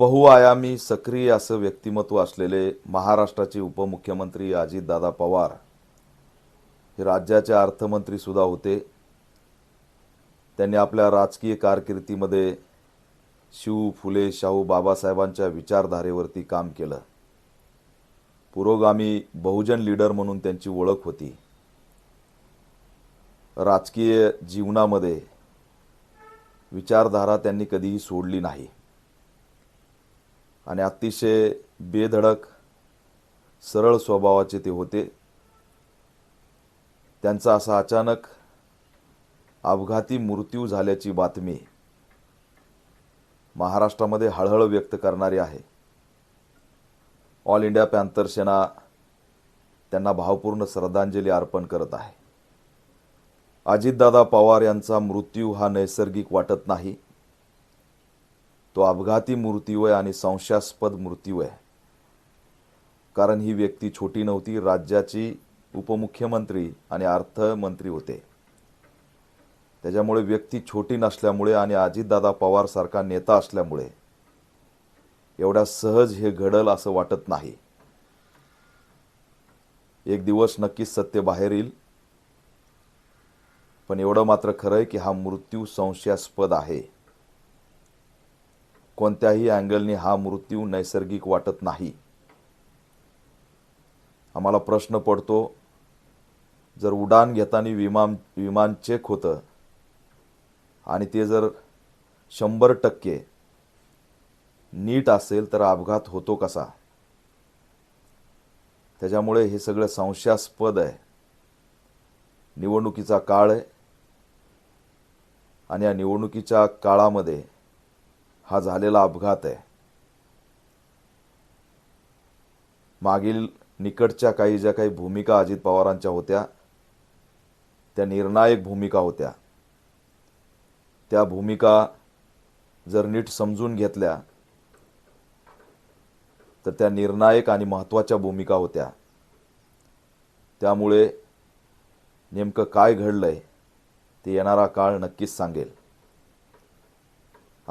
बहुआयामी सक्रिय असं व्यक्तिमत्व असलेले महाराष्ट्राचे उपमुख्यमंत्री अजितदादा पवार हे राज्याचे अर्थमंत्री सुद्धा होते. त्यांनी आपल्या राजकीय कारकिर्दीमध्ये शिव फुले शाहू बाबासाहेबांच्या विचारधारेवरती काम केलं. पुरोगामी बहुजन लीडर म्हणून त्यांची ओळख होती. राजकीय जीवनामध्ये विचारधारा त्यांनी कधीही सोडली नाही. आणि अतिशय बेधडक सरळ स्वभावाचे ते होते. त्यांचा असा अचानक अपघाती मृत्यू झाल्याची बातमी महाराष्ट्रामध्ये हळहळ व्यक्त करणारी आहे. ऑल इंडिया पॅन्थर सेना त्यांना भावपूर्ण श्रद्धांजली अर्पण करत आहे. अजितदादा पवार यांचा मृत्यू हा नैसर्गिक वाटत नाही. तो अपघाती मृत्यू आहे आणि संशयास्पद मृत्यू आहे. कारण ही व्यक्ती छोटी नव्हती राज्याची उपमुख्यमंत्री आणि अर्थमंत्री होते. त्याच्यामुळे व्यक्ती छोटी नसल्यामुळे आणि अजितदादा पवार सारखा नेता असल्यामुळे एवढ्या सहज हे घडल असं वाटत नाही. एक दिवस नक्कीच सत्य बाहेर येईल पण एवढं मात्र खरं आहे की हा मृत्यू संशयास्पद आहे. कोणत्याही अँगलने हा मृत्यू नैसर्गिक वाटत नाही. आम्हाला प्रश्न पडतो जर उडान घेताना विमान विमान चेक होतं आणि ते जर शंभर टक्के नीट असेल तर अपघात होतो कसा? त्याच्यामुळे हे सगळं संशयास्पद आहे. निवडणुकीचा काळ आहे आणि या निवडणुकीच्या काळामध्ये हा झालेला अपघात आहे. मागील निकटच्या काही ज्या काही भूमिका अजित पवारांच्या होत्या त्या निर्णायक भूमिका होत्या. त्या भूमिका जर नीट समजून घेतल्या तर त्या निर्णायक आणि महत्त्वाच्या भूमिका होत्या. त्यामुळे नेमकं काय घडलंय ते येणारा काळ नक्कीच सांगेल.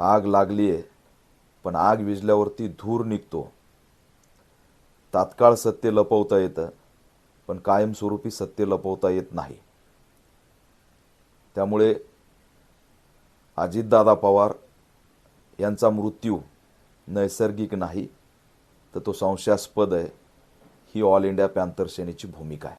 आग लागली आहे पण आग विजल्यावरती धूर निघतो. तात्काळ सत्य लपवता येतं पण कायमस्वरूपी सत्य लपवता येत नाही. त्यामुळे अजितदादा पवार यांचा मृत्यू नैसर्गिक नाही तर तो संशयास्पद आहे. ही ऑल इंडिया पॅन्थर सेनेची भूमिका आहे.